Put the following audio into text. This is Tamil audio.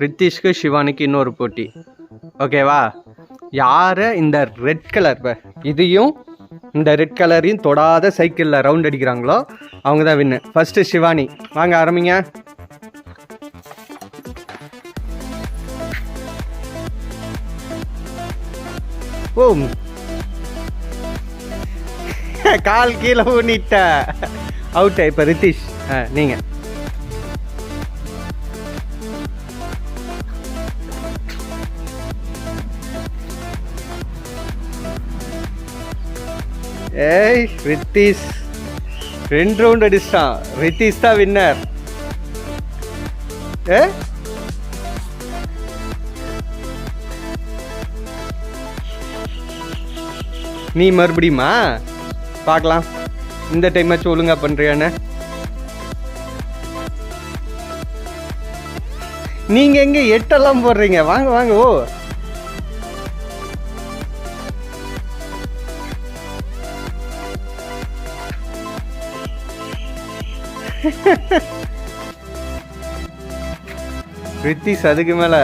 ரித்திஷ்க்கு சிவானிக்கு இன்னொரு போட்டி. ஓகேவா யாரை இந்த ரெட் கலர் இதையும் இந்த ரெட் கலரையும் தொடாத சைக்கிளில் ரவுண்ட் அடிக்கிறாங்களோ அவங்க தான் வின்னு ஃபஸ்ட்டு சிவானி. வாங்க ஆரம்பிங்க. ஓ. கால் கீழே ஊனிட்ட. அவுட் இப்போ ரித்திஷ். ஆ நீங்கள் ஏய் ரித்திஷ். ரெண்டு ரவுண்ட் அடிச்சிட்டான். ரித்திஷ் தான் வின்னர் ஏ? நீ மறுபடியுமா? பார்க்கலாம். இந்த டைம் வச்சு ஒழுங்கா பண்றியானே நீங்க எங்க எட்டெல்லாம் போடுறீங்க? வாங்க வாங்க ஓ. ரித்திஷ் அதுக்கு மேல